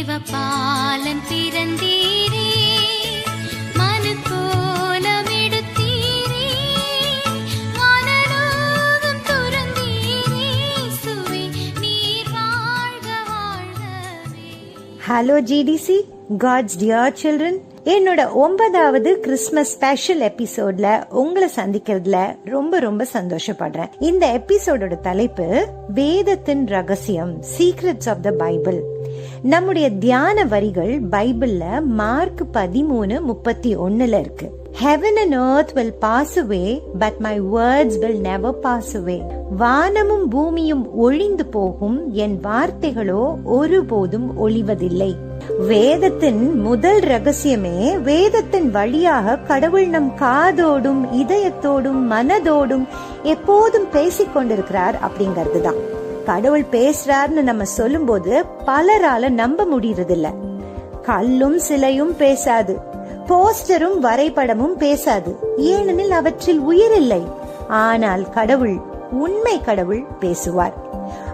பிறந்தீரே மனு துறந்தீரே சுவை நீர் வாழ்க வாழ்கவே. Hello GTC God's dear children என்னோட ஒன்பதாவது கிறிஸ்மஸ் ஸ்பெஷல் எபிசோட்ல உங்களை சந்திக்கிறதுல ரொம்ப ரொம்ப சந்தோஷப்படுறேன். இந்த எபிசோடோட தலைப்பு வேதத்தின் ரகசியம் சீக்ரெட்ஸ் ஆஃப் த பைபிள் நம்முடைய தியான வரிகள் பைபிள்ல மார்க் பதிமூணு முப்பத்தி ஒன்னுல இருக்கு. Heaven and earth will pass away but my words will never pass away வானமும் பூமியும் ஒழிந்து போகும் என் வார்த்தைகளோ ஒருபோதும் ஒளிவதில்லை. வேதத்தின் முதல் ரகசியமே வேதத்தின் வழியாக கடவுள் நம் காதோடும் இதயத்தோடும் மனதோடும் எப்போதும் பேசிக்கொண்டிருக்கிறார் அப்படிங்கிறது தான் கடவுள் பேசுறாருன்னு நம்ம சொல்லும்போது பலரால நம்ப முடியறதில்ல. கல்லும் சிலையும் பேசாது. போஸ்டரும் வரைபடமும் பேசாது. ஏனெனில் அவற்றில் உயிர் இல்லை ஆனால் கடவுள் உண்மை கடவுள் பேசுவார்.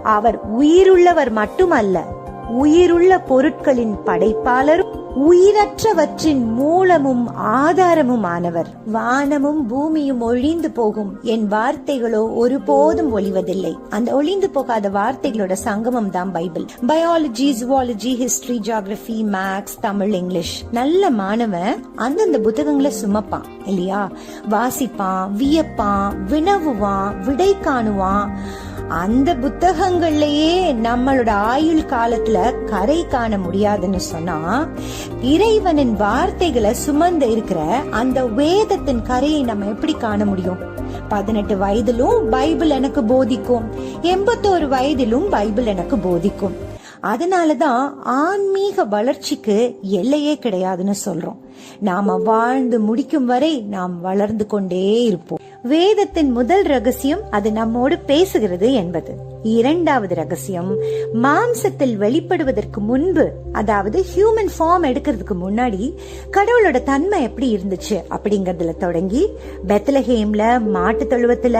அவர் உயிருள்ளவர் மட்டுமல்ல. உயிருள்ள பொருட்களின் படைப்பாளரும் உயிரற்றவற்றின் மூலமும் ஆதாரமும் ஆனவர் வானமும் பூமியும் ஒழிந்து போகும். என் வார்த்தைகளோ ஒருபோதும் ஒளிவதில்லை. அந்த ஒளிந்து போகாத வார்த்தைகளோட சங்கமம் தான் Bible. Biology zoology history geography maths Tamil English நல்ல மாணவன் அந்தந்த புத்தகங்களை சுமப்பான் இல்லையா? வாசிப்பான் வியப்பான் வினவுவான் விடை காணுவான். அந்த புத்தகங்கள்லயே நம்மளோட ஆயுள் காலத்துல கரை காண முடியாதுன்னு சொன்னா இறைவனின் வார்த்தைகளை சுமந்து இருக்கிற அந்த வேதத்தின் கரையை நம்ம எப்படி காண முடியும்? பதினெட்டு வயதிலும் பைபிள் எனக்கு போதிக்கும். எண்பத்தோரு வயதிலும் பைபிள் எனக்கு போதிக்கும். அதனாலதான் ஆன்மீக வளர்ச்சிக்கு எல்லையே கிடையாதுன்னு சொல்றோம். நாம வாழ்ந்து முடிக்கும் வரை நாம் வளர்ந்து கொண்டே இருப்போம். வேதத்தின் முதல் ரகசியம் அது நம்மோடு பேசுகிறது என்பது. இரண்டாவது ரகசியம் மாம்சத்தில் வெளிப்படுவதற்கு முன்பு அதாவது ஹியூமன் ஃபார்ம் எடுக்கிறதுக்கு முன்னாடி கடவுளோட தன்மை எப்படி இருந்துச்சு அப்படிங்கறதுல தொடங்கி பெத்தலஹேம்ல மாட்டு தொழுவத்துல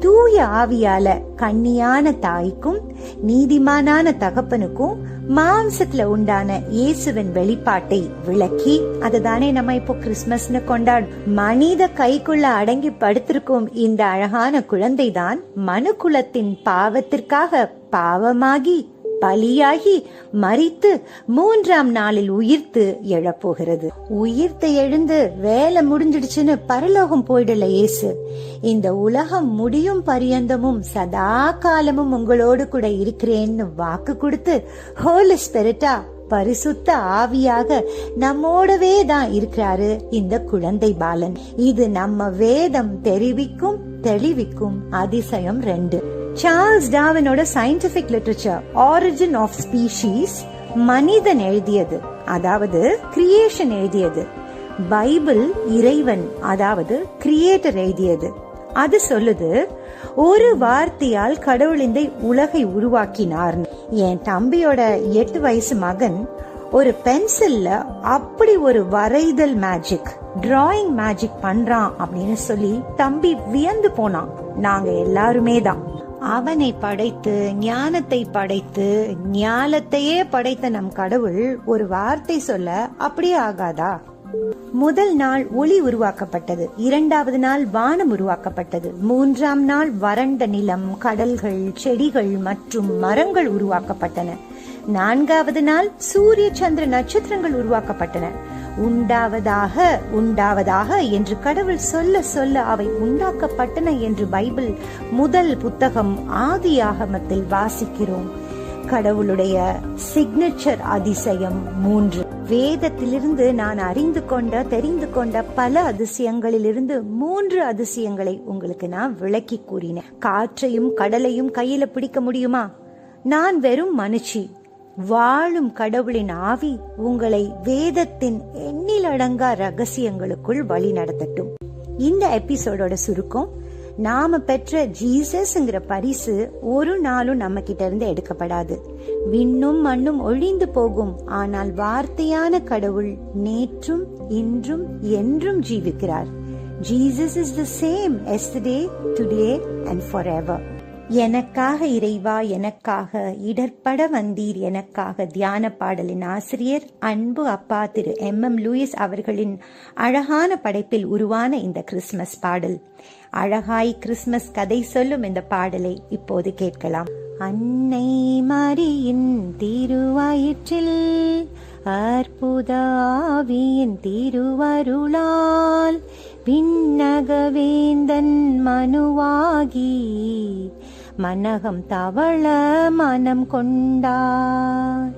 தூய ஆவியால கண்ணியான தாய்க்கும் நீதிமானான தகப்பனுக்கும் மாம்சத்துல உண்டான இயேசுவின் வெளிப்பாட்டை விளக்கி அதுதானே நம்ம இப்போ கிறிஸ்மஸ்னு கொண்டாடும். மனித கைக்குள்ள அடங்கி படுத்திருக்கும் இந்த அழகான குழந்தைதான் மனு குலத்தின் பாவத்திற்காக பாவமாகி பலியாகி மறித்து மூன்றாம் நாளில் உயிர்த்து எழப்போகிறது. உயிர்த்து எழுந்து வேலை முடிஞ்சிடுச்சுன்னு பரலோகம் போயிடல இயேசு. இந்த உலகம் முடியும் பரியந்தமும் சதா காலமும் உங்களோடு கூட இருக்கிறேன்னு வாக்கு கொடுத்து ஹோலி ஸ்பிரிட்டா பரிசுத்த ஆவியாக நம்மோடவே தான் இருக்கிறாரு இந்த குழந்தை பாலன். இது நம்ம வேதம் தெரிவிக்கும் தெளிவிக்கும் அதிசயம் ரெண்டு. Charles டாவினோட scientific literature origin of species மனிதன் எழுதியது. அதாவது கிரியேஷன் எழுதியது. பைபிள் இறைவன் அதாவது கிரியேட்டர் எழுதியது. அது சொல்லுது ஒரு வார்த்தையால் கடவுள் இந்த உலகை உருவாக்கினார். என் தம்பியோட எட்டு வயசு மகன் ஒரு பென்சில்ல அப்படி ஒரு வரைதல் மேஜிக் டிராயிங் மேஜிக் பண்றான் அப்படின்னு சொல்லி தம்பி வியந்து போனான். நாங்க எல்லாருமே தான் அவனை படைத்து ஞானத்தை படைத்து ஞானத்தையே படைத்த நம் கடவுள் ஒரு வார்த்தை சொல்ல அப்படியே ஆகாதா? முதல் நாள் ஒளி உருவாக்கப்பட்டது. இரண்டாவது நாள் வானம் உருவாக்கப்பட்டது. மூன்றாம் நாள் வறண்ட நிலம் கடல்கள் செடிகள் மற்றும் மரங்கள் உருவாக்கப்பட்டன. நான்காவது நாள் சூரிய சந்திர நட்சத்திரங்கள் உருவாக்கப்பட்டன. உண்டாவதாக உண்டாவதாக என்று கடவுள் சொல்ல சொல்ல அவை உண்டாக்கப்பட்டன என்று பைபிள் முதல் புத்தகம் ஆதியாகமத்தில் வாசிக்கிறோம். கடவுளுடைய சிக்னேச்சர் அதிசயம் மூன்று. வேதத்திலிருந்து நான் அறிந்து கொண்ட தெரிந்து கொண்ட பல அதிசயங்களிலிருந்து மூன்று அதிசயங்களை உங்களுக்கு நான் விளக்கி கூறினேன். காற்றையும் கடலையும் கையில பிடிக்க முடியுமா? நான் வெறும் மனுஷி. வாழும் கடவுளின் ஆவி உங்களை வேதத்தின் எண்ணிலடங்கா ரகசியங்களுக்குள் வழி நடத்தட்டும். இந்த எபிசோடோட சுருக்கம் நாம பெற்ற ஜீசஸ்ங்கிற பரிசு ஒரு நாளும் நம்ம கிட்ட இருந்து எடுக்கப்படாது. விண்ணும் மண்ணும் ஒழிந்து போகும் ஆனால் வார்த்தையான கடவுள் நேற்றும் இன்றும் என்றும் ஜீவிக்கிறார். Jesus is the same yesterday today and forever எனக்காக இறைவா எனக்காக இடர்பட வந்தீர் எனக்காக தியான பாடலின் ஆசிரியர் அன்பு அப்பா திரு எம். எம். லூயிஸ் அவர்களின் அழகான படைப்பில் உருவான இந்த கிறிஸ்மஸ் பாடல். அழகாய் கிறிஸ்மஸ் கதை சொல்லும் இந்த பாடலை இப்போது கேட்கலாம். அன்னை மரியின் திருவாயிற்றில் அற்புதாவியின் திருவருளால் பின்னகவேந்தன் மனுவாகி மனகம் தவள மனம் கொண்டார்.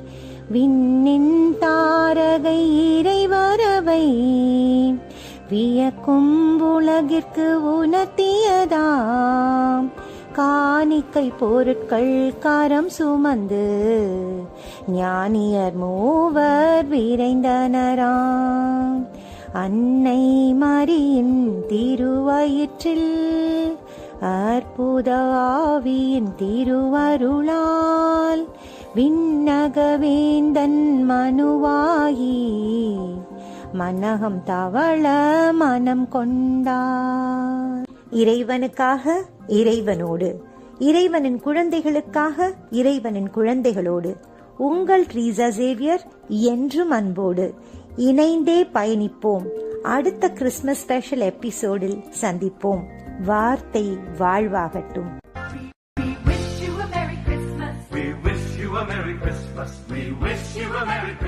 விண்ணின் தாரகை இறைவரவை வியக்கும் உலகிற்கு உணர்த்தியதாம். காணிக்கை பொருட்கள் கரம் சுமந்து ஞானியர் மூவர் விரைந்தனராம். அன்னை மரியின் திருவயிற்றில் அற்புத ஆவியின் திருவருளால் விண்ணகவேந்தன் மனுவாயி. மனகம் தவள மனம் கொண்டார். இறைவனுக்காக இறைவனோடு. இறைவனின் குழந்தைகளுக்காக இறைவனின் குழந்தைகளோடு. உங்கள் ட்ரீசா சேவியர் என்றும் அன்போடு இணைந்தே பயணிப்போம். அடுத்த கிறிஸ்மஸ் ஸ்பெஷல் எபிசோடில் சந்திப்போம். வார்த்தை வாழ்வாகட்டும் wish you a Merry Christmas. We wish you a Merry Christmas. We wish you a Merry Christmas.